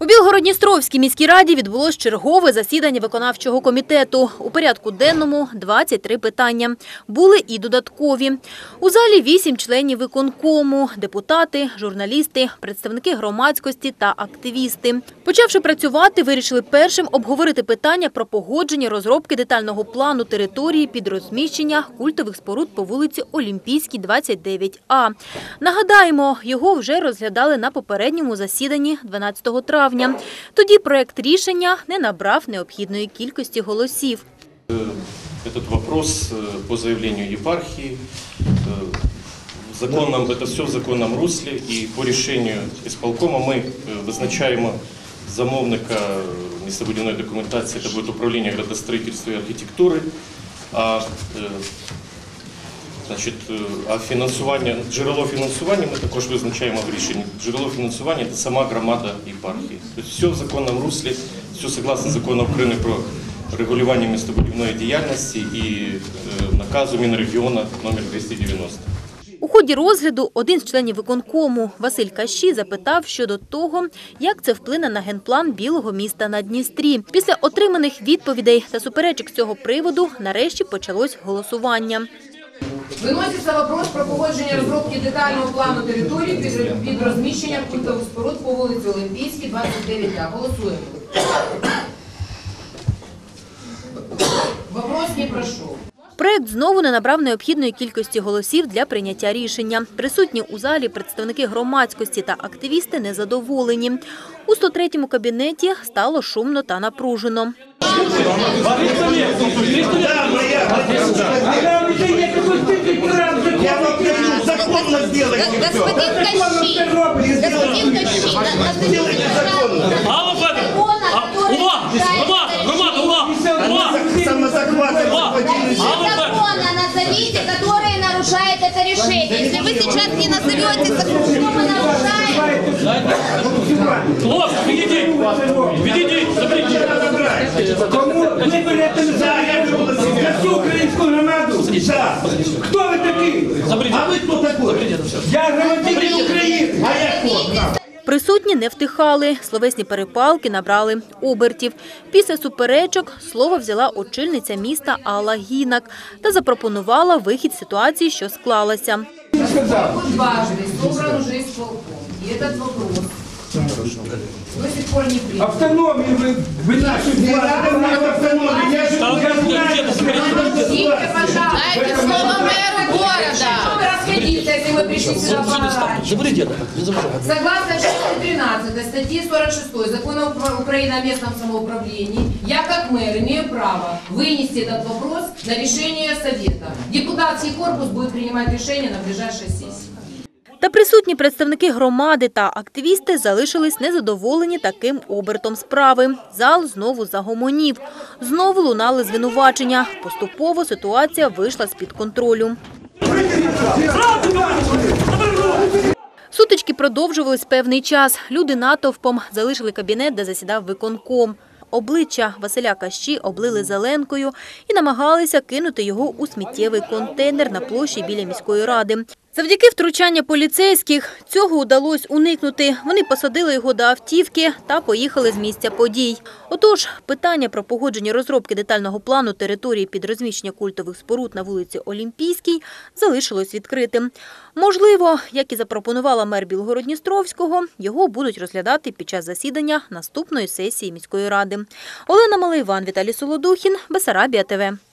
У Білгородністровській міській раді відбулось чергове засідання виконавчого комітету. У порядку денному 23 питання. Були і додаткові. У залі 8 членів виконкому, депутати, журналісти, представники громадськості та активісти. Почавши працювати, вирішили першим обговорити питання про погодження розробки детального плану території під розміщення культових споруд по вулиці Олімпійській, 29А. Нагадаємо, його вже розглядали на попередньому засіданні 12 травня Тоді проект рішення не набрав необхідної кількості голосів. Этот вопрос э, по заявлению епархии, э, в законном, это все в законном русле, и по решению исполкома мы э, визначаємо замовника містобудівної документації, це буде управління градостроїтельства і архітектури, а, е, значить, е, а фінансування, джерело фінансування ми також визначаємо в рішенні. Джерело фінансування це сама громада єпархії. Тобто все в законному руслі, все согласно закону України про регулювання містобудівної діяльності і е, наказу Мінрегіона номер 290. У ході розгляду один з членів виконкому Василь Кащі запитав щодо того, як це вплине на генплан білого міста на Дністрі. Після отриманих відповідей та суперечок з цього приводу нарешті почалось голосування. Виноситься вопрос про погодження розробки детального плану території під, під розміщення культових споруд по вулиці Олімпійській, 29А. Голосуємо. Вопрос не пройшов. Проект знову не набрав необхідної кількості голосів для прийняття рішення. Присутні у залі представники громадськості та активісти незадоволені. У 103-му кабінеті стало шумно та напружено. Я вам говорю, законно сделайте все. Господин Кащи, господин Кащи, Сделайте законно. Алло, Федор! А, Увага! Громада! Громада! Увага! Увага! Самозахватывать господин Алло, Федор! закона назовите, которые нарушает это решение. Если вы сейчас не назовете закон, что мы нарушаем, Хлопці, відійдіть! Відійдіть! Заберіть! Кому ви берете громаду? Да. Хто ви такий? Заберіть! А вы кто такой? Я громадянин України. А я кто? Присутні не втихали, словесні перепалки набрали обертів. Після суперечок слово взяла очільниця міста Алла Гінак та запропонувала вихід з ситуації, що склалася. Сказав. Вот дважды собран уже исполком. И этот вопрос до сих пор не принят. Автономію ви, ви нашу Не поорать? Заберіть это! Не заберіть! Согласно части 13 статьи 46 Закона Укра- Украины о местном самоуправлении, я как мэр имею право вынести этот вопрос на решение Совета. Депутатский корпус будет принимать решение на ближайшей сессии. Та присутні представники громади та активісти залишились незадоволені таким обертом справи. Зал знову загомонів. Знову лунали звинувачення. Поступово ситуація вийшла з-під контролю. Сутички продовжувались певний час. Люди натовпом залишили кабінет, де засідав виконком. Обличчя Василя Кащі облили зеленкою і намагалися кинути його у сміттєвий контейнер на площі біля міської ради. Завдяки втручання поліцейських цього удалось уникнути. Вони посадили його до автівки та поїхали з місця подій. Отож, питання про погодження розробки детального плану території під розміщення культових споруд на вулиці Олімпійській залишилось відкритим. Можливо, як і запропонувала мер Білгородністровського, його будуть розглядати під час засідання наступної сесії міської ради. Олена Малийван, Віталій Солодухін, Бесарабія ТВ.